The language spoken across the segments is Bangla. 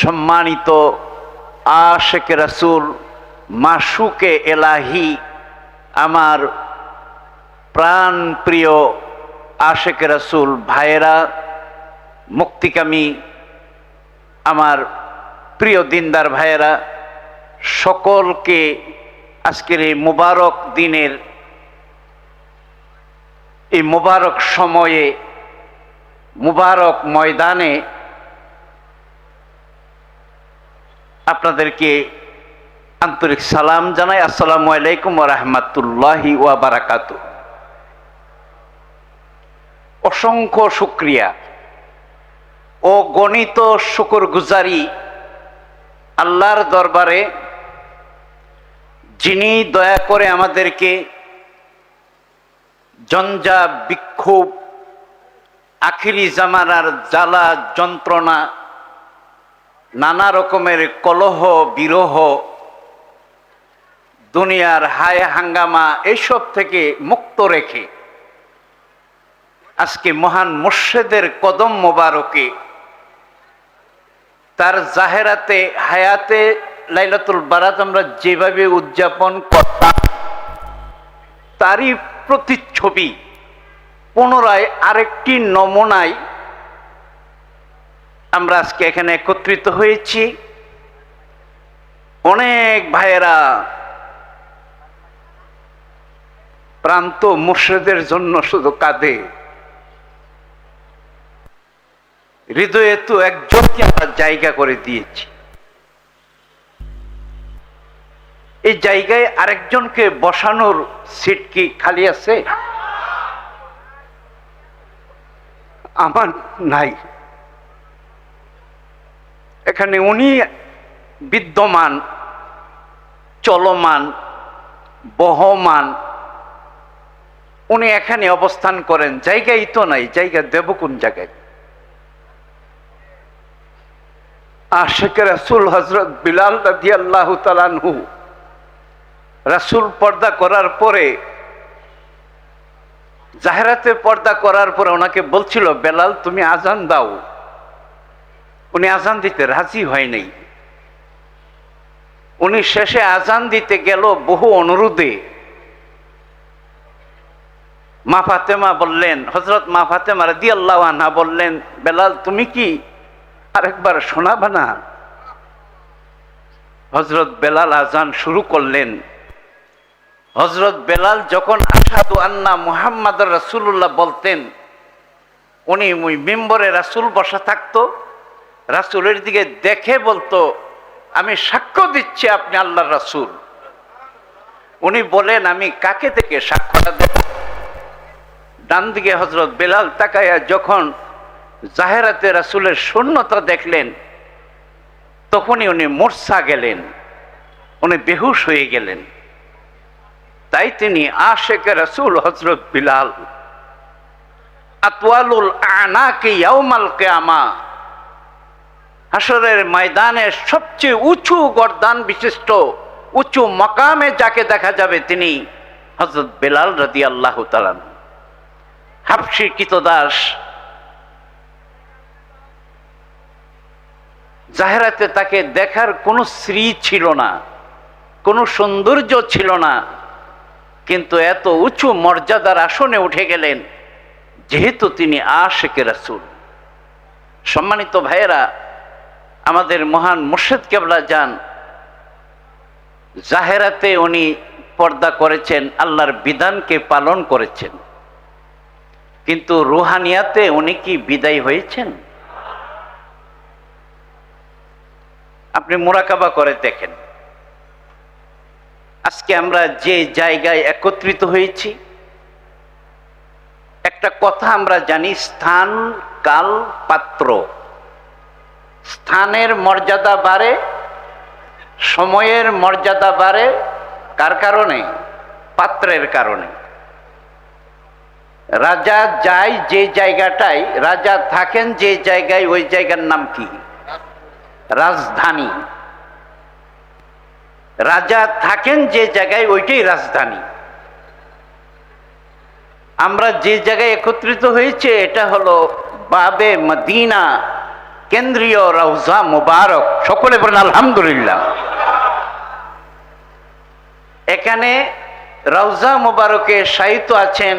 সম্মানিত আশেকে রাসুল, মাসুকে এলাহি, আমার প্রাণ প্রিয় আশেকে রাসুল ভাইয়েরা, মুক্তিকামী আমার প্রিয় দিনদার ভাইয়েরা, সকলকে আজকের এই মুবারক দিনের এই মুবারক সময়ে, মুবারক ময়দানে আপনাদেরকে আন্তরিক সালাম জানাই। আসসালামু আলাইকুম রহমতুল্লাহি ওয়া বারাকাতু অসংখ্য শুক্রিয়া। ও গণিত শুকর গুজারি আল্লাহর দরবারে, যিনি দয়া করে আমাদেরকে জঞ্জা বিক্ষোভ, আখিরি জামানার জ্বালা যন্ত্রণা নানা রকমের কলহ, বিরহ, দুনিয়ার হায় হাঙ্গামা এইসব থেকে মুক্ত রেখে আজকে মহান মুর্শেদের কদম মোবারকে তার জাহেরাতে, হায়াতে লাইলাতুল বারাত আমরা যেভাবে উদযাপন করতাম, তারই প্রতিচ্ছবি পুনরায় আরেকটি নমুনায় আমরা আজকে এখানে একত্রিত হয়েছি। অনেক ভাইয়েরা প্রান্ত মুর্শেদের জন্য শুধু কাঁদে। হৃদয়ে তো একজনকে আমরা জায়গা করে দিয়েছি। এই জায়গায় আরেকজনকে বসানোর সিট কি খালি আছে? আমার নাই। এখানে উনি বিদ্যমান, চলমান, বহমান। উনি এখানে অবস্থান করেন, জায়গাই তো নাই, জায়গা দেব কোন জায়গায়? আশেখ রাসুল হজরত বিলাল রাজি আল্লাহ তালানহু রাসুল পর্দা করার পরে জাহেরাতে পর্দা করার পরে ওনাকে বলছিল, বেলাল, তুমি আজান দাও। উনি আজান দিতে রাজি হয় নাই। উনি শেষে আজান দিতে গেল বহু অনুরোধে। মা ফাতেমা বললেন হজরত মা ফাতেমা রাদি আল্লাহ আনহা বললেন, বেলাল তুমি কি আরেকবার শোনাবা না? হজরত বেলাল আজান শুরু করলেন। হজরত বেলাল যখন আসাদু আন্না মুহাম্মদ রাসুল্লাহ বলতেন, উনি ওই মেম্বরে রাসুল বসা থাকতো রাসুলের দিকে দেখে বলতো, আমি সাক্ষ্য দিচ্ছি আপনি আল্লাহর রাসুল। উনি বলেন, আমি কাকে থেকে সাক্ষ্যটা দেব? ডান দিকে হজরত বেলাল তাকাইয়া যখন জাহেরাতে রাসুলের শূন্যতা দেখলেন, তখনই উনি মোর্সা গেলেন, উনি বেহুশ হয়ে গেলেন। তাই তিনি আশেক রাসুল হজরত বিলাল, আতওয়ালুল আনাকে ইয়াউমাল কেয়ামা। হাসরের ময়দানে সবচেয়ে উঁচু গরদান বিশিষ্ট, উঁচু মকামে যাকে দেখা যাবে তিনি হজরত বেলাল রদি আল্লাহ তালান হাফসি কিতদাস জাহেরাতে তাকে দেখার কোনো শ্রী ছিল না, কোনো সৌন্দর্য ছিল না, কিন্তু এত উঁচু মর্যাদার আসনে উঠে গেলেন, যেহেতু তিনি আশেকে রাসুল। সম্মানিত ভাইয়েরা আমাদের মহান মুর্শেদ কেবলা যান, জাহেরাতে উনি পর্দা করেছেন, আল্লাহর বিধানকে পালন করেছেন। কিন্তু রুহানিয়াতে উনি কি বিদায় হয়েছেন? আপনি মোরাকাবা করে দেখেন। আজকে আমরা যে জায়গায় একত্রিত হয়েছি, একটা কথা আমরা জানি, স্থান, কাল, পাত্র। স্থানের মর্যাদা বাড়ে, সময়ের মর্যাদা বাড়ে, কার কারণে? পাত্রের কারণে। রাজা যায় যে জায়গাটায়, রাজা থাকেন যে জায়গায়, ওই জায়গার নাম কি? রাজধানী। রাজা থাকেন যে জায়গায়, ওইটাই রাজধানী। আমরা যে জায়গায় একত্রিত হয়েছে, এটা হলো বাবে মদিনা। কেন্দ্রীয় রওজা মুবারক। সকলে বলেন, আলহামদুলিল্লাহ। এখানে রওজা মুবারকে সাহিত্য আছেন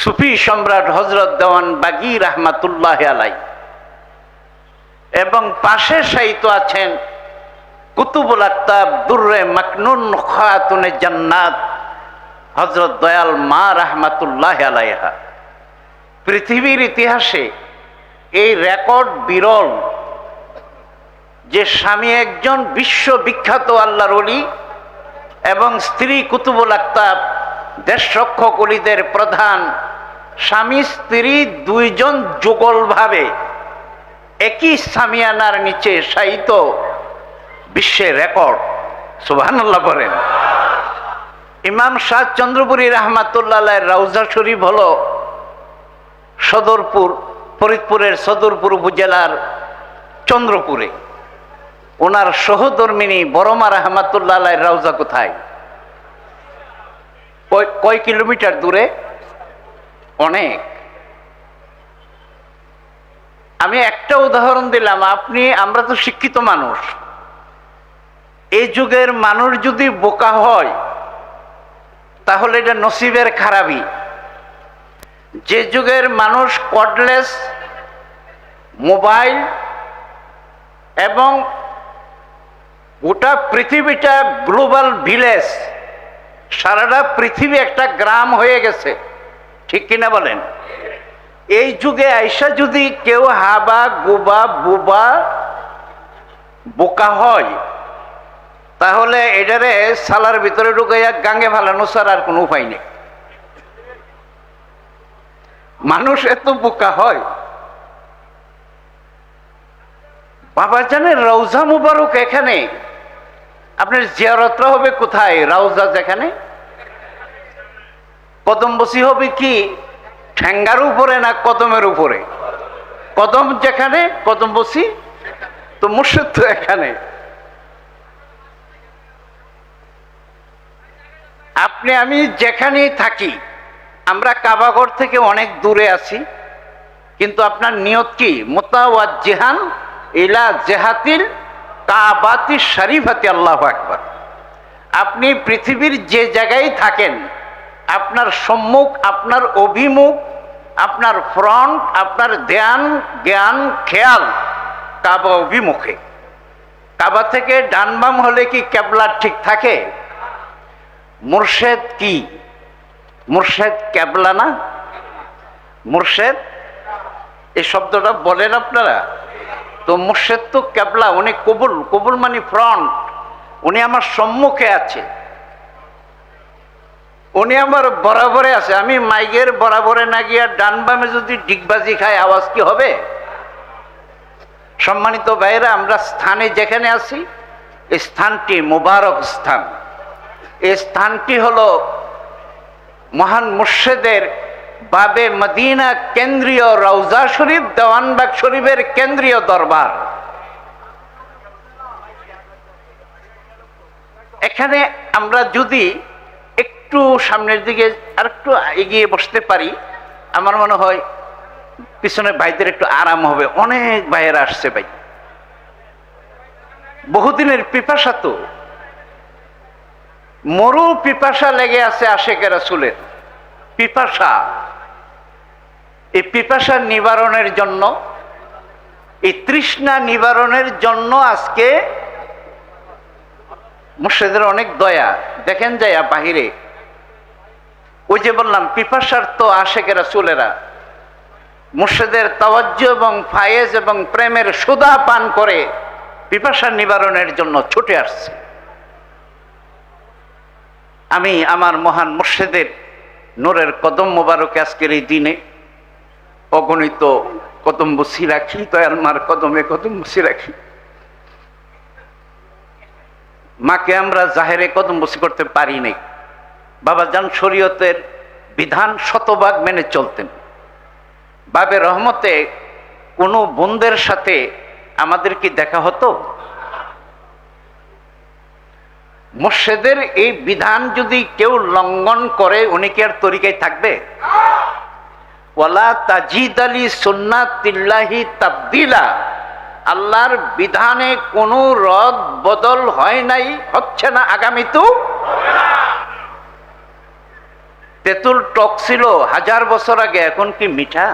সুফি সম্রাট হজরত দেওয়ান বাগি রহমাতুল্লাহ আলাই এবং পাশে সাহিত্য আছেন কুতুবুল আক্তাব দুর্রে মাকনুন খাতুনে জান্নাত হজরত দয়াল মা রহমাতুল্লাহ আলাইহা। পৃথিবীর ইতিহাসে এই রেকর্ড বিরল যে স্বামী একজন বিশ্ববিখ্যাত আল্লাহর অলি এবং স্ত্রী কুতুবুল আক্তাব দেশরক্ষক অলিদের প্রধান, স্বামী স্ত্রী দুইজন যুগলভাবে একই সামিয়ানার নিচে সাহিত্য বিশ্বের রেকর্ড। সুবহানাল্লাহ বলেন। ইমাম শাহ চন্দ্রপুরী রহমাতুল্লাহ রাউজা শরীফ হল সদরপুর, ফরিদপুরের সদরপুর উপজেলার চন্দ্রপুরে। ওনার সহধর্মিনী বরমা রহমাতুল্লাহ রাউজা কোথায়? কয়- কিলোমিটার দূরে? অনেক। আমি একটা উদাহরণ দিলাম, আপনি, আমরা তো শিক্ষিত মানুষ। এই যুগের মানুষ যদি বোকা হয়, তাহলে এটা নসিবের খারাপই। যে যুগের মানুষ কর্ডলেস মোবাইল এবং গোটা পৃথিবীটা গ্লোবাল ভিলেজ সারাটা পৃথিবী একটা গ্রাম হয়ে গেছে। ঠিক কিনা বলেন? এই যুগে আইসা যদি কেউ হাবা, গুবা, বুবা, বোকা হয়, তাহলে এটারে সালার ভিতরে ঢুকাইয়া গাঙ্গে ফালানো ছাড়া আর কোনো উপায় নেই। মানুষ এত বোকা হয়। বাবা জানেন রৌজা মুবারক এখানে। আপনার জিয়ারতটা হবে কোথায়? রাউজা যেখানে? কদম বসি হবে কি? ঠ্যাঙ্গার উপরে না কদমের উপরে? কদম যেখানে কদম বসি তো মুর্শিদ তো এখানে। আপনি, আমি যেখানেই থাকি আমরা কাবাগর থেকে অনেক দূরে আছি, কিন্তু আপনার নিয়ত কি? মোতাওয়াজ জেহান ইলা জেহাতিল কাবাতি শরীফাতি, আল্লাহ আকবার। আপনি পৃথিবীর যে জায়গায় থাকেন, আপনার সম্মুখ, আপনার অভিমুখ, আপনার ফ্রন্ট, আপনার ধ্যান, জ্ঞান, খেয়াল, কাবা অভিমুখে। কাবা থেকে ডানবাম হলে কি ক্যাবলা ঠিক থাকে? মুর্শেদ কি? মুর্শেদ ক্যাবলা না মুর্শেদ? এই শব্দটা বলেন আপনারা? তো মুর্শেদ তো ক্যাবলা, উনি কবুল কবুল মানে ফ্রন্ট উনি আমার সম্মুখে আছে। উনি আমার বরাবরে আছে। আমি মাইকের বরাবরে না গিয়া ডান বামে যদি ডিগবাজি খায়, আওয়াজ কি হবে? সম্মানিত ভাইরা আমরা স্থানে যেখানে আছি, এই স্থানটি মুবারক স্থান। এই স্থানটি হলো মহান মুর্শেদের বাবে মদিনা কেন্দ্রীয় রওজা শরীফ, দেওয়ানবাগ শরীফের কেন্দ্রীয় দরবার। এখানে আমরা যদি একটু সামনের দিকে আর একটু এগিয়ে বসতে পারি, আমার মনে হয় পিছনে ভাইদের একটু আরাম হবে। অনেক ভাইয়েরা আসছে ভাই। বহুদিনের পিপাসা তো। মরু পিপাসা লেগে আছে আশেকের রাসুলের। পিপাসা। এই পিপাসা নিবারণের জন্য, এই তৃষ্ণা নিবারণের জন্য আজকে মুর্শিদের অনেক দয়া। দেখেন যাইয়া বাহিরে। ওই যে বললাম, পিপাসার তো আশেকেরা চুলেরা মুর্শিদের তাওয়াজ্য এবং ফায়েজ এবং প্রেমের সুদা পান করে পিপাসা নিবারণের জন্য ছুটে আসছে। আমি আমার মহান মুর্শিদের নূরের কদম মোবারক আজকের এই দিনে অগণিত কদম বসি রাখি, দয়াল মার কদমে কদম বসি রাখি। মাকে আমরা জাহেরে কদম বসি করতে পারি নাই। বাবা যান শরীয়তের বিধান শতভাগ মেনে চলতেন। বাবে রহমতে কোনো বোনদের সাথে আমাদের কি দেখা হতো? মোর্শেদের এই বিধান যদি কেউ লঙ্ঘন করে, উনি কি আর তরিকায় থাকবে? ওয়ালা তাজিদ আলী সুন্নাতিল্লাহি তাবদিলা। আল্লাহর বিধানে কোনো রদ বদল হয় নাই, হচ্ছে না আগামী আগামীতেও? তেঁতুল টক ছিল হাজার বছর আগে, এখন কি মিঠা?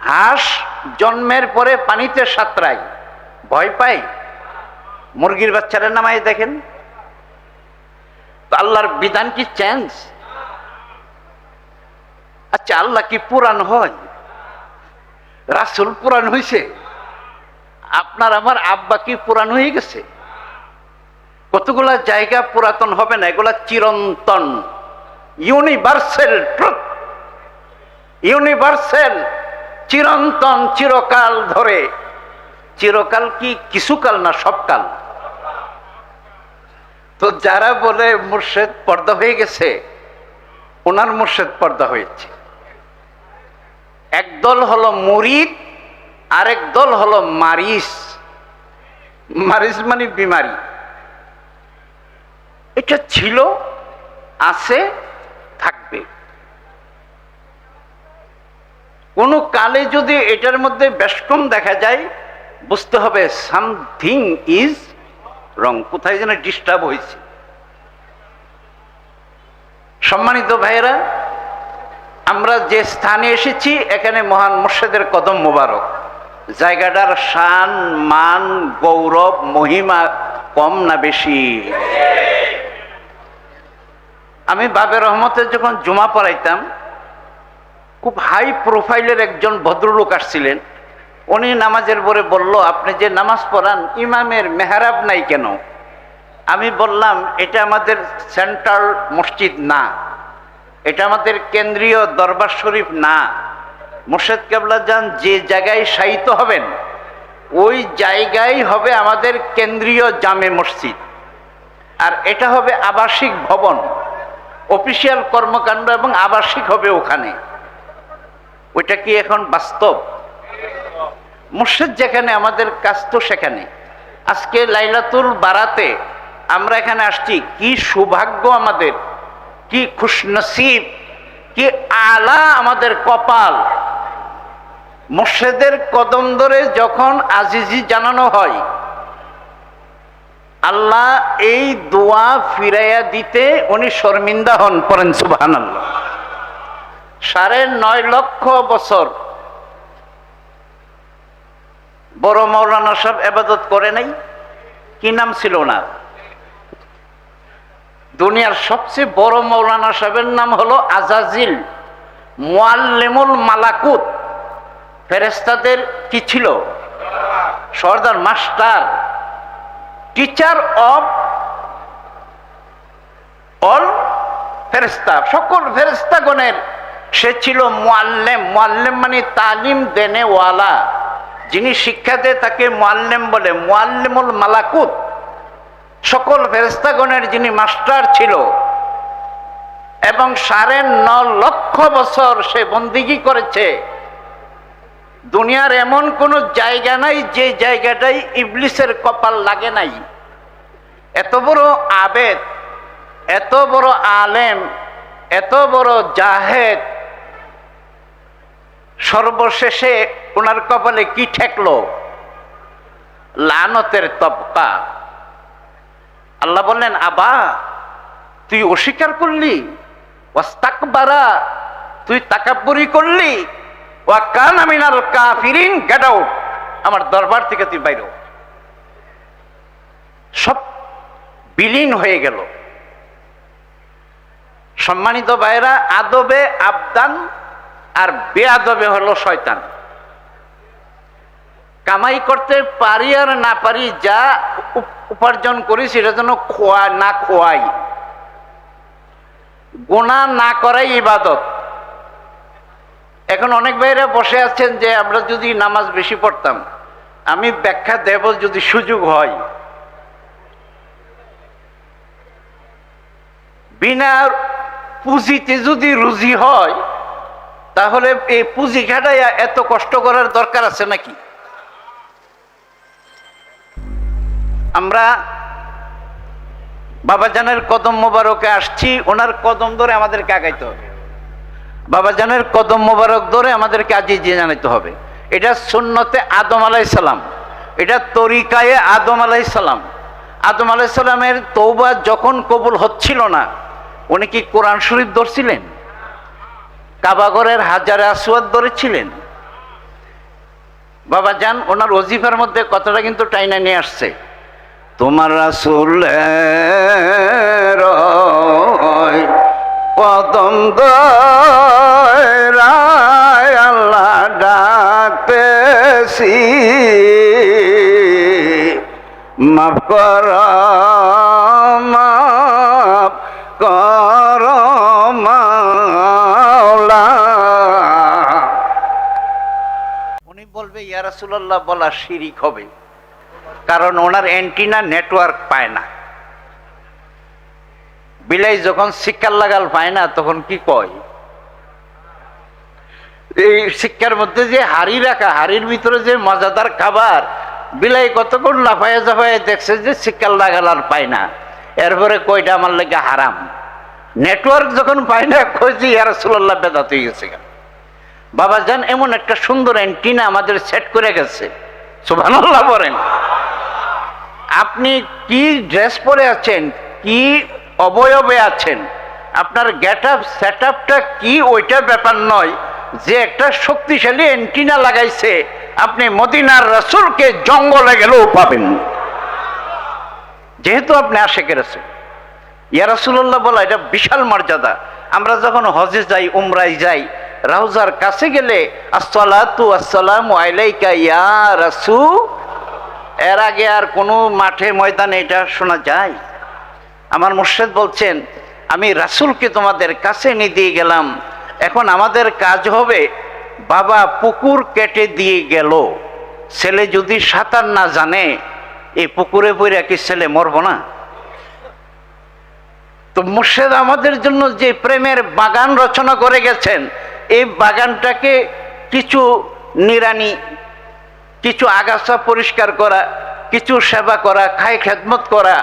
হাঁস জন্মের পরে পানিতে সাঁতরায়, ভয় পাই মুরগির বাচ্চারা নামাই দেখেন। তো আল্লাহর বিধান কি চেঞ্জ আচ্ছা আল্লাহ কি পুরাণ হয়? রাসুল পুরাণ হয়েছে আপনার আমার আব্বা কি পুরাণ হয়ে গেছে? কতগুলা জায়গা পুরাতন হবে না, এগুলা চিরন্তন। ইউনিভার্সাল ট্রুথ ইউনিভার্সাল চিরন্তন, চিরকাল ধরে। চিরকাল কি, কিছুকাল না সবকাল? তো যারা বলে মুর্শেদ পর্দা হয়ে গেছে, ওনার মুর্শেদ পর্দা হয়েছে। একদল হলো মুরিদ, আরেক দল হলো মারিস। মারিস মানে বিমারি। এটা ছিল, আছে, থাকবে। কোনো কালে যদি এটার মধ্যে বেশকম দেখা যায়, বুঝতে হবে সামথিং ইজ রং কোথায় যেন ডিস্টার্ব হয়েছে। সম্মানিত ভাইয়েরা, আমরা যে স্থানে এসেছি, এখানে মহান মুর্শেদের কদম মোবারক। জায়গাটার শান, মান, গৌরব, মহিমা কম না বেশি। আমি বাবে রহমতের যখন জমা পড়াইতাম, খুব হাই প্রোফাইলের একজন ভদ্রলোক আসছিলেন। উনি নামাজের পরে বলল, আপনি যে নামাজ পড়ান, ইমামের মেহরাব নাই কেন? আমি বললাম, এটা আমাদের সেন্ট্রাল মসজিদ না। এটা আমাদের কেন্দ্রীয় দরবার শরীফ না। মোর্শেদ কেবলা যান, যে জায়গায় শায়িত হবেন, ওই জায়গায় হবে আমাদের কেন্দ্রীয় জামে মসজিদ। আর এটা হবে আবাসিক ভবন, অফিসিয়াল কর্মকাণ্ড এবং আবাসিক হবে ওখানে। ওইটা কি এখন বাস্তব? মুর্শিদ যেখানে, আমাদের কাজ তো সেখানে আজকে লাইলাতুল বারাতে আমরা এখানে আসছি। কি সৌভাগ্য আমাদের, কি খুশনসিব, কি আলা আমাদের কপাল। মুর্শেদের কদম ধরে যখন আজিজি জানানো হয়, আল্লাহ এই দোয়া ফিরাইয়া দিতে উনি শর্মিন্দা হন পরেন আল্লাহ সাড়ে নয় লক্ষ বছর বড় মৌলানা সাহেব এবাদত করে নাই, কি নাম ছিল না দুনিয়ার সবচেয়ে বড় মৌলানা সাহেবের নাম হলো আজাজিল মোয়াল্লেমুল মালাকুত। ফেরেস্তাদের কি ছিল? সর্দার, মাস্টার, টিচার অফ অল ফেরেস্তা সকল ফেরেস্তাগণের সে ছিল মোয়াল্লেম মোয়াল্লেম মানে তালিম দেনে ওয়ালা যিনি শিক্ষা দেয় তাকে মোয়াল্লেম বলে। মোয়াল্লেমুল মালাকুত। সকল ফেরেস্তাগণের যিনি মাস্টার ছিল এবং সাড়ে ন লক্ষ বছর সে বন্দিগি করেছে, দুনিয়ার এমন কোনো জায়গা নাই যে জায়গাটাই ইবলিসের কপাল লাগে নাই। এত বড় আবেদ, এত বড় আলেম, এত বড় জাহেদ, সর্বশেষে ওনার কপালে কি ঠেকলো? লানতের তবকা। আল্লাহ বললেন, আবা, তুই অস্বীকার করলি? ওয়াস্তাকবারা, তুই তাকাব্বুরি করলি? ওয়া কান আমিনাল কাফিরিন, গেট আউট। আমার দরবার থেকে তুই বাইর সব বিলীন হয়ে গেল। সম্মানিত ভাইরা আদবে আবদান আর বেআদবে হলো শয়তান। কামাই করতে পারি আর না পারি যা উপার্জন করি সেটা যেন খোয়া না খোয়াই। গোনা না করাই ইবাদত। এখন অনেক ভাইরা বসে আছেন যে আমরা যদি নামাজ বেশি পড়তাম, আমি ব্যাখ্যা দেব যদি সুযোগ হয়। বিনা পুঁজিতে যদি রুজি হয়, তাহলে এই পুঁজি খাটাইয়া এত কষ্ট করার দরকার আছে নাকি? আমরা বাবাজানের কদম মোবারকে আসছি, ওনার কদম ধরে আমাদেরকে আগাইতে হবে। বাবাজানের কদম মোবারক ধরে আমাদেরকে আজিজি জানাতে হবে। এটা সুন্নতে আদম আলাইসাল্লাম এটা তরিকায়ে আদম আলাইসাল্লাম আদম আলাইসাল্লামের তৌবা যখন কবুল হচ্ছিল না, উনি কি কোরআন শরীফ ধরছিলেন? কাবাগরের হাজারে আসুয়াদ ধরেছিলেন? বাবা যান ওনার অজিফার মধ্যে কথাটা কিন্তু টাইনা নিয়ে আসছে। তোমার রাসুল কদম রায় আল্লাহ ডাকতেছি। মাফ কর মাফ কর উনি বলবে, ইয়া রাসূলুল্লাহ, বলা শিরিক হবে। কারণ ওনার অ্যান্টিনা নেটওয়ার্ক পায় না। বিলাই যখন শিক্ষার লাগাল পায় না, তখন কি কয়? এই শিক্ষার মধ্যে যে হাড়ি রাখা, হাড়ির ভিতরে যে মজাদার খাবার, বিলাই কতক্ষণ লাফাইয়া জাফাইয়া দেখছে যে শিক্ষার লাগাল আর পায় না। এরপরে কয়টা আমার লেগে হারাম? নেটওয়ার্ক যখন পায় না কই আর সুল্লাহ বেদাত হয়ে গেছে। বাবা যান এমন একটা সুন্দর অ্যান্টিনা আমাদের সেট করে গেছে। সুবহানাল্লাহ বলেন। আপনি কি ড্রেস পরে আছেন? কি অবয়বে আছেন? আপনার গেট আপ সেট আপটা কি? ওইটার ব্যাপার নয়। যে একটা শক্তিশালী অ্যান্টিনা লাগাইছে, আপনি মদিনার রাসূলকে জঙ্গলে গেলেও পাবেন। যেহেতু আপনি আশেকের আছেন। ইয়া রাসূলুল্লাহ বলা, এটা বিশাল মর্যাদা। আমরা যখন হজে যাই উমরাই যাই রাউজার কাছে গেলে, আসসালাতু আসসালামু আলাইকা ইয়া রাসূল এর আগে আর কোনো মাঠে ময়দানে এটা শোনা যায়? আমার মুর্শেদ বলছেন, আমি রাসূলকে তোমাদের কাছে নিয়ে দিয়ে গেলাম। এখন আমাদের কাজ হবে বাবা পুকুর কেটে দিয়ে গেল। ছেলে যদি সাঁতার না জানে, এই পুকুরে পড়ে কি ছেলে মরবো না? তো মুর্শেদ আমাদের জন্য যে প্রেমের বাগান রচনা করে গেছেন, এই বাগানটাকে কিছু নিরানি কিছু আগাছা পরিষ্কার করা, কিছু সেবা করা, খায় খেদমত করা,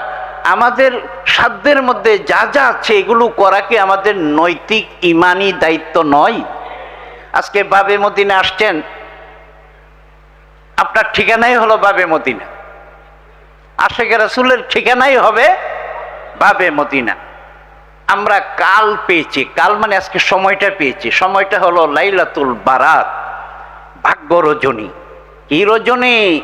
আমাদের সাধ্যের মধ্যে যা যা আছে এগুলো করা কি আমাদের নৈতিক ইমানি দায়িত্ব নয়? আজকে বাবে মদিনা আসছেন, আপনার ঠিকানাই হলো বাবে মদিনা। আশেখ রাসুলের ঠিকানাই হবে বাবে মদিনা। আমরা কাল পেয়েছি, কাল মানে আজকে সময়টা পেয়েছি, সময়টা হলো লাইলাতুল বারাত ভাগ্য রজনী কি রজনী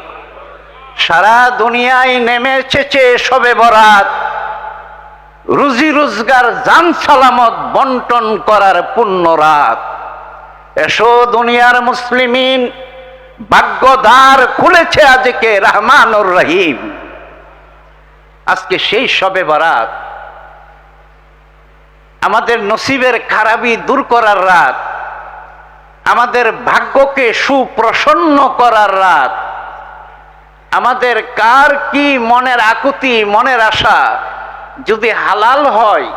সারা দুনিয়ায় নেমে এসেছে সবে বরাত। রুজি রোজগার, জান সালামত বন্টন করার পূর্ণ রাত। এসো দুনিয়ার মুসলিমিন ভাগ্যদ্বার খুলেছে আজকে রহমানুর রহিম। আজকে সেই সবে বরাত। আমাদের নসিবের খারাপি দূর করার রাত। আমাদের ভাগ্যকে সুপ্রসন্ন করার রাত। আমাদের কার কি মনের আকুতি, মনের আশা? যদি হালাল হয়,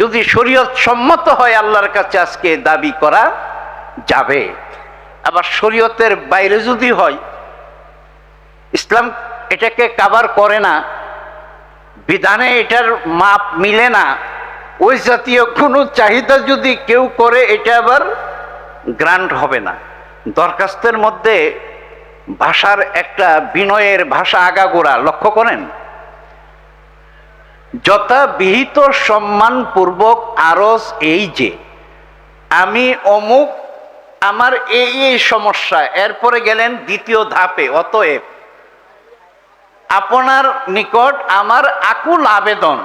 যদি শরীয়ত সম্মত হয় আল্লাহর কাছে আজকে দাবি করা যাবে। আবার শরীয়তের বাইরে যদি হয়, ইসলাম এটাকে কাবার করে না, বিধানে এটার মাপ মিলে না, ওই জাতীয় কোনো চাহিদা যদি কেউ করে, এটা আবার গ্রান্ট হবে না। দরখাস্তের মধ্যে ভাষার একটা বিনয়ের ভাষা আগাগোড়া লক্ষ্য করেন। যথা যথাবিহিত সম্মানপূর্বক আরজ এই যে, আমি অমুক, আমার এই এই সমস্যা, এরপরে গেলেন দ্বিতীয় ধাপে, অতএব আপনার নিকট আমার আকুল আবেদন,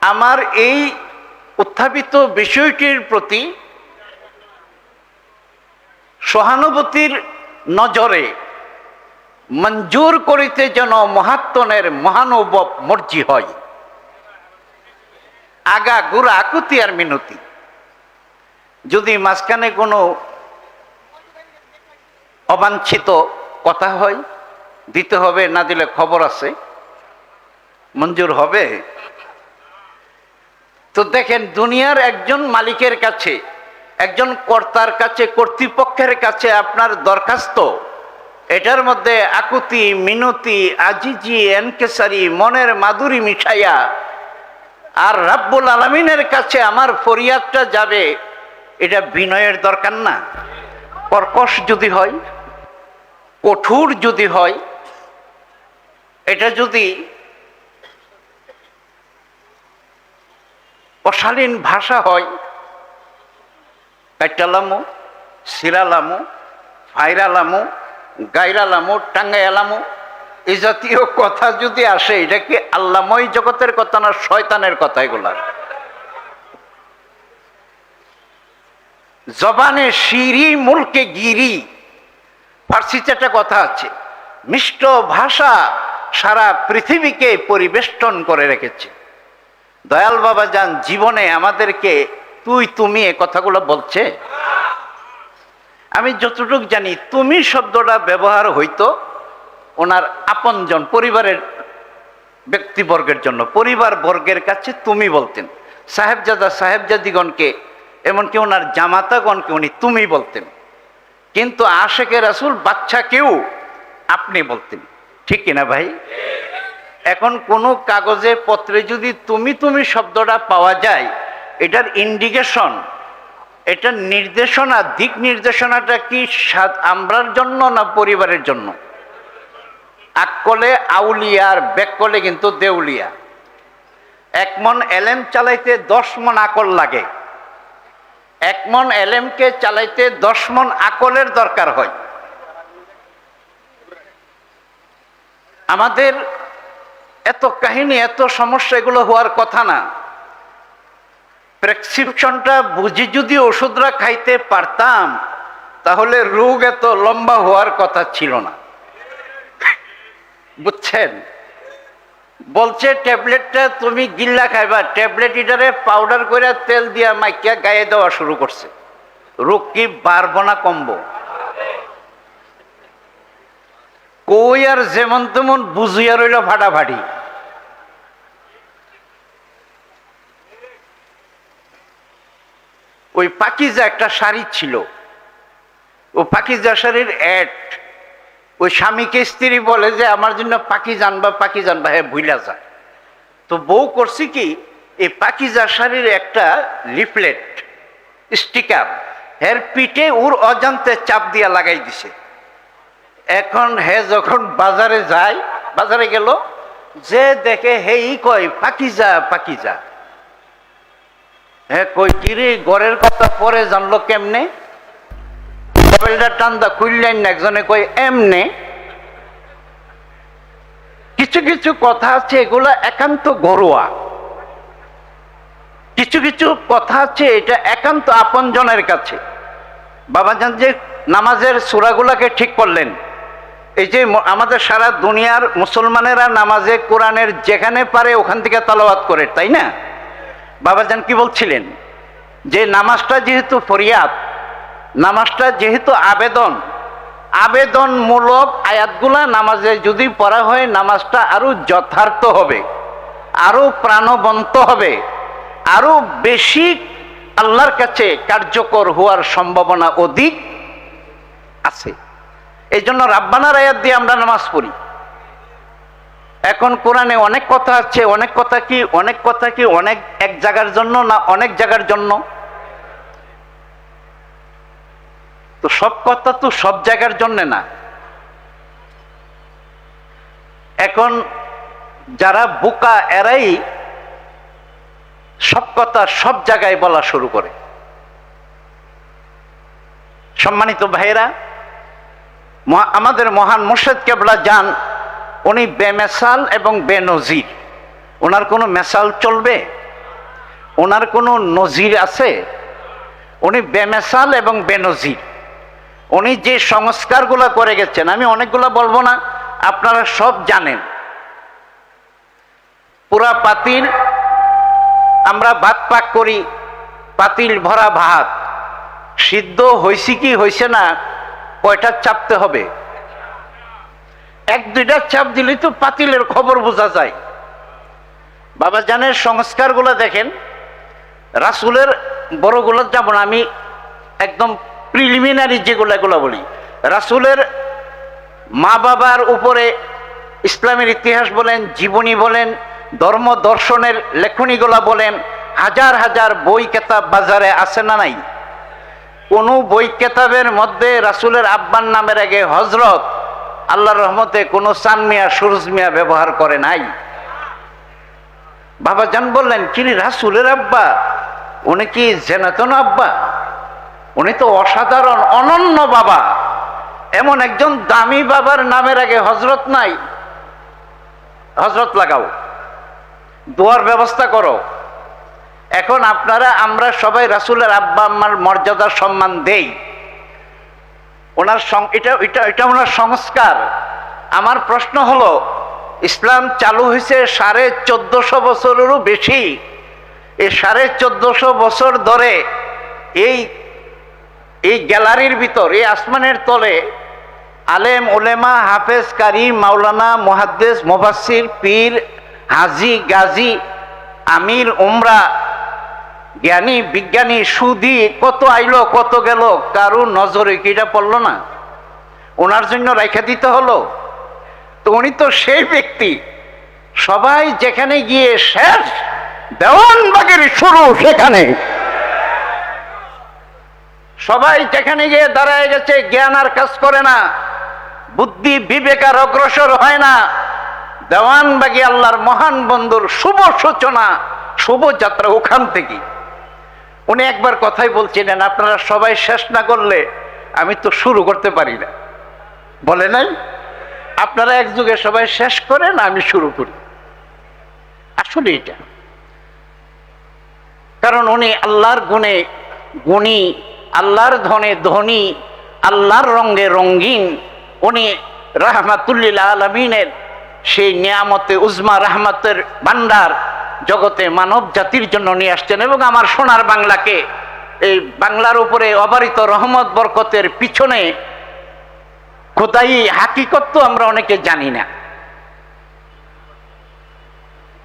আমার এই উত্থাপিত বিষয়টির প্রতি সহানুভূতির নজরে মঞ্জুর করিতে যেন মহাত্মনের মহানুভব মর্জি হয়। আগা গুড়া আকুতি আর মিনতি। যদি মাঝখানে কোনো অবাঞ্ছিত কথা হয়, দিতে হবে, না দিলে খবর আছে, মঞ্জুর হবে। তো দেখেন, দুনিয়ার একজন মালিকের কাছে একজন কর্তার কাছে, কর্তৃপক্ষের কাছে আপনার দরখাস্ত। এটার মধ্যে আকুতি, মিনতি, আজিজি, এনকেসারি, মনের মাধুরী মিঠাইয়া। আর রাব্বুল আলমিনের কাছে আমার ফরিয়াদটা যাবে, এটা বিনয়ের দরকার না। কর্কশ যদি হয়, কঠোর যদি হয়, এটা যদি অশালীন ভাষা হয় কাইটালামো সিরালামো ফাইরালামো গাইরালামো টাঙ্গাইলামো এই জাতীয় কথা যদি আসে এটা কি আল্লাময় জগতের কথা না শয়তানের কথা এগুলা জবানে শিরি মুলকে গিরি ফার্সিতে একটা কথা আছে মিষ্ট ভাষা সারা পৃথিবীকে পরিবেষ্টন করে রেখেছে দয়াল বাবা যান জীবনে আমাদেরকে তুই, তুমি এ কথাগুলো বলছে? আমি যতটুক জানি, তুমি শব্দটা ব্যবহার হইতো ওনার আপনজন, পরিবারের ব্যক্তিবর্গের জন্য। পরিবার বর্গের কাছে তুমি বলতেন। সাহেবজাদা সাহেবজাদিগণকে, এমনকি ওনার জামাতাগণকে উনি তুমি বলতেন। কিন্তু আশেকের রাসুল বাচ্চাকেও আপনি বলতেন। ঠিক কিনা ভাই? এখন কোনো কাগজে, পত্রে যদি তুমি তুমি শব্দটা পাওয়া যায় এটার ইন্ডিকেশন এটার নির্দেশনা, দিক নির্দেশনাটা কি আমরার জন্য না পরিবারের জন্য? আকলে আউলিয়া আর ব্যাককলে কিন্তু দেউলিয়া। এক মন এলেম চালাইতে দশ মন আকল লাগে। এক মন এলেমকে চালাইতে দশ মন আকলের দরকার হয়। আমাদের এত কাহিনী, এত সমস্যা এগুলো হওয়ার কথা না। প্রেসক্রিপশনটা বুঝি যদি ওষুধরা খাইতে পারতাম, তাহলে রোগ এত লম্বা হওয়ার কথা ছিল না। বুঝছেন? বলছে, ট্যাবলেটটা তুমি গিল্লা খাইবা। ট্যাবলেট ইটারে পাউডার করে তেল দিয়া মাইকিয়া গায়ে দেওয়া শুরু করছে। রোগ কি বাড়বো না কমবো? কই আর যেমন তেমন বুঝিয়া রইল ফাটাফাটি ওই পাকিজা একটা শাড়ি ছিল। ও পাকিজা শাড়ির অ্যাড ওই স্বামীকে স্ত্রী বলে যে, আমার জন্য পাখি জানবা পাখি জানবা হ্যাঁ ভুইলা যায় তো বউ করছি কি, এই পাকিজা শাড়ির একটা লিফলেট স্টিকার এর পিঠে ওর অজান্তে চাপ দিয়া লাগাই দিছে। এখন হে যখন বাজারে যায়, বাজারে গেল, যে দেখে হেই কয়, পাকিজা পাকিজা। হ্যাঁ কই ঘরের কথা পরে জানলো কেমনে? টান্দা খুললেন একজনে কই এমনে? কিছু কিছু কথা আছে, এগুলো একান্ত ঘরোয়া। কিছু কিছু কথা আছে, এটা একান্ত আপনজনের কাছে। বাবাজান যে নামাজের সুরাগুলাকে ঠিক করলেন, এই যে আমাদের সারা দুনিয়ার মুসলমানেরা নামাজে কোরআনের যেখানে পারে ওখান থেকে তালাওয়াত করে, তাই না? বাবাজান কি বলছিলেন? যে নামাজটা যেহেতু ফরিয়াদ, নামাজটা যেহেতু আবেদন, আবেদনমূলক আয়াতগুলা নামাজে যদি পড়া হয়, নামাজটা আরও যথার্থ হবে, আরও প্রাণবন্ত হবে, আরও বেশি আল্লাহর কাছে কার্যকর হওয়ার সম্ভাবনা অধিক আছে। এই জন্য রাব্বানার আয়াত দিয়ে আমরা নামাজ পড়ি। এখন কোরআনে অনেক কথা আছে, অনেক কথা কি, অনেক কথা কি, অনেক এক জায়গার জন্য না অনেক জায়গার জন্য? তো সব কথা তো সব জায়গার জন্য না। এখন যারা বোকা এরাই সব কথা সব জায়গায় বলা শুরু করে। সম্মানিত ভাইয়েরা আমাদের মহান মুর্শেদ কেবলা যান উনি বেমেসাল এবং বেনজির। ওনার কোনো মেসাল চলবে? ওনার কোনো নজির আছে? উনি বেমেসাল এবং বেনজির। উনি যে সংস্কারগুলো করে গেছেন, আমি অনেকগুলো বলব না, আপনারা সব জানেন। পুরা পাতিল, আমরা ভাত পাক করি, পাতিল ভরা ভাত। সিদ্ধ হয়েছে কি হয়েছে না, কয়টা চাপতে হবে? এক, দুইটা চাপ দিলেই তো পাতিলের খবর বোঝা যায়। বাবা জানের সংস্কারগুলো দেখেন, রাসুলের বড়গুলো যাব না আমি একদম প্রিলিমিনারি যেগুলো, এগুলো বলি। রাসুলের মা বাবার উপরে ইসলামের ইতিহাস বলেন, জীবনী বলেন, ধর্ম দর্শনের লেখনীগুলা বলেন, হাজার হাজার বই কেতাব বাজারে আছে না নাই? কোনো বই কেতাবের মধ্যে রাসুলের আব্বার নামের আগে হজরত আল্লাহর রহমতে কোনো চান মিয়া, সুরজ মিয়া ব্যবহার করে নাই। বাবা জান বললেন কিনি রাসুলের আব্বা? উনি কি জেনাতন আব্বা? উনি তো অসাধারণ, অনন্য বাবা। এমন একজন দামি বাবার নামের আগে হজরত নাই। হজরত লাগাও। দোয়ার ব্যবস্থা করো। এখন আপনারা, আমরা সবাই রাসুলের আব্বা আম্মার মর্যাদার সম্মান দেই। ওনার এটা এটা এটা ওনার সংস্কার। আমার প্রশ্ন হলো, ইসলাম চালু হয়েছে সাড়ে চোদ্দশো বছরেরও বেশি। এই সাড়ে চোদ্দশো বছর ধরে এই এই গ্যালারির ভিতর, এই আসমানের তলে আলেম ওলেমা হাফেজ কারি মাওলানা, মুহাদ্দেস, মুফাসসির, পীর, হাজি, গাজী, আমির, উমরা জ্ঞানী, বিজ্ঞানী সুদি কত আইলো, কত গেল, কারও নজরে কি এটা পড়ল না? ওনার জন্য রেখে দিতে হলো। তো উনি তো সেই ব্যক্তি। সবাই যেখানে গিয়ে শেষ, দেওয়ানবাগের শুরু সেখানে। সবাই যেখানে গিয়ে দাঁড়ায় গেছে, জ্ঞান আর কাজ করে না। বুদ্ধি বিবেক আর অগ্রসর হয় না। দেওয়ানবাগি আল্লাহর মহান বন্ধুর শুভ সূচনা, শুভ যাত্রা ওখান থেকে। উনি একবার কথাই বলছিলেন, আপনারা সবাই শেষ না করলে আমি তো শুরু করতে পারি না। বলে নাই, আপনারা এক যুগে সবাই শেষ করেন, আমি শুরু করি। আসলে এটা। কারণ উনি আল্লাহর গুণে গুণী, আল্লাহর ধনে ধনী, আল্লাহর রঙে রঙ্গিন উনি রাহমাতুল্লিল আলমিনের সেই নিয়ামতে উজমা রাহমাতের ভান্ডার জগতে মানব জাতির জন্য নিয়ে আসছেন এবং আমার সোনার বাংলাকে এই বাংলার উপরে অবারিত রহমত, বরকতের পিছনে খোদাই হাকিকত তো আমরা অনেকে জানি না।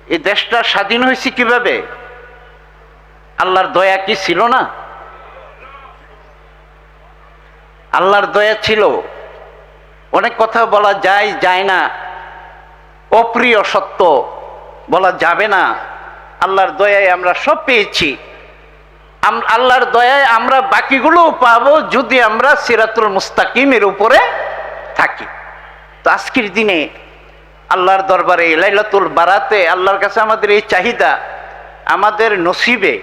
এই দেশটা স্বাধীন হয়েছে কীভাবে? আল্লাহর দয়া কি ছিল না? আল্লাহর দয়া ছিল। অনেক কথা বলা যায় যায় না। অপ্রিয় সত্য। যাবে না, আল্লাহর দয়ায় আমরা সব পেয়েছি। আল্লাহর দয়ায় আমরা বাকিগুলোও পাবো যদি আমরা সিরাতুল মুস্তাকিমের উপরে থাকি। তো আজকের দিনে আল্লাহর দরবারে লাইলাতুল বারাতে আল্লাহর কাছে আমাদের এই চাহিদা, আমাদের নসিবে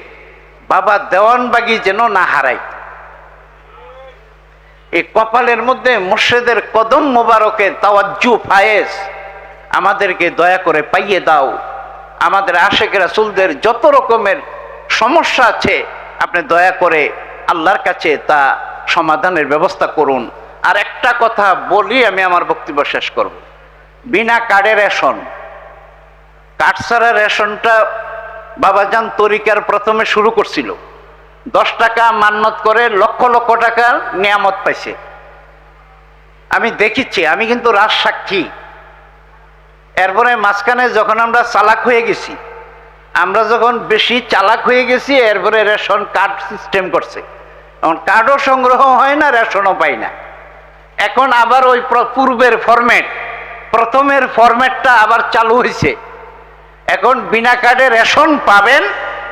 বাবা দেওয়ানবাগি যেন না হারাই এই কপালের মধ্যে মুর্শেদের কদম মোবারকে তাওয়াজ্জু ফায়েজ আমাদেরকে দয়া করে পাইয়ে দাও। আমাদের আশেখ রাসুলদের যত রকমের সমস্যা আছে, আপনি দয়া করে আল্লাহর কাছে তা সমাধানের ব্যবস্থা করুন। আর একটা কথা বলি, আমি আমার বক্তব্য শেষ করব। বিনা কার্ডে রেশন। কার্ড ছাড়া রেশনটা বাবাজান তরিকার প্রথমে শুরু করছিল। দশ টাকা মান্নত করে লক্ষ লক্ষ টাকা নিয়ামত পাইছে। আমি দেখেছি, আমি কিন্তু রাজ সাক্ষী এরপরে মাঝখানে যখন আমরা চালাক হয়ে গেছি, আমরা যখন বেশি চালাক হয়ে গেছি, এরপরে রেশন কার্ড সিস্টেম করছে। এখন কার্ডও সংগ্রহ হয় না, রেশনও পাই না। এখন আবার ওই পূর্বের ফরম্যাট প্রথমের ফরম্যাটটা আবার চালু হয়েছে। এখন বিনা কার্ডে রেশন পাবেন,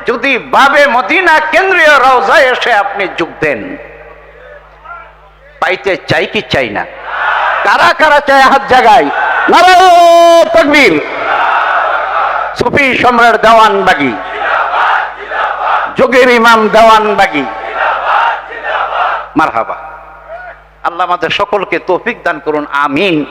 যদি বাবে মদিনা কেন্দ্রীয় রওজায় এসে আপনি যোগ দেন। পাইতে চাই কি চাই না? কারা কারা চায় হাত জাগায়? নারায়ণ তকবীর। সুফি সম্রাট দেওয়ান বাগি। যোগের ইমাম দেওয়ান বাগি। মারহাবা। আল্লাহ আমাদের সকলকে তৌফিক দান করুন, আমিন।